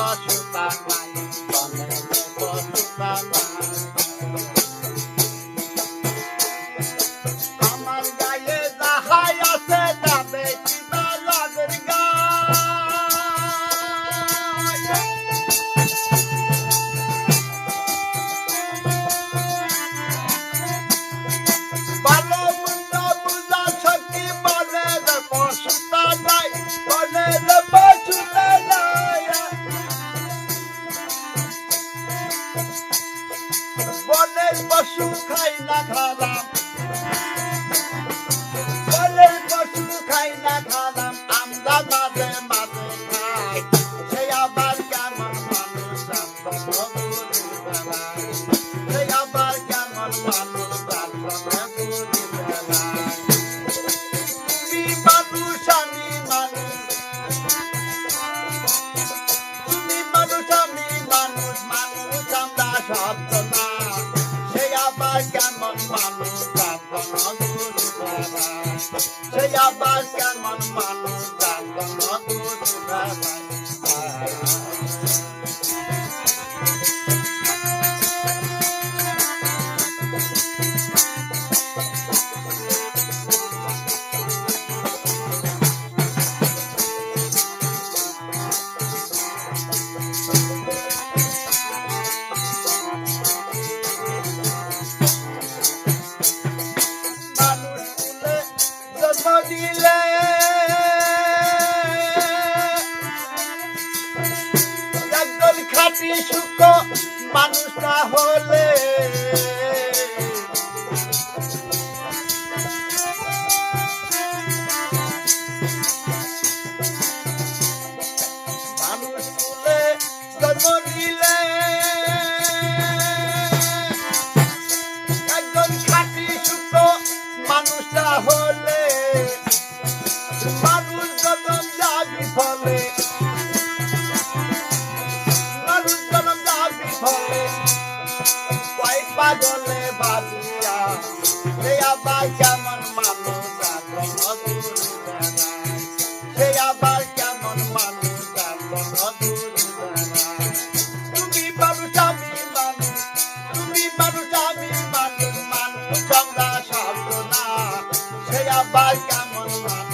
posso estar la cara. Say ya bas kan man man, dan dan aku tu মানুষ হলে কেমন মানুষ সে আবার কেমন মানুষ তুমি মানুষ আমি মানুষ তুমি মানুষ আমি মানুষ মানুষ আমরা সাধনা সে আবার কেমন মানুষ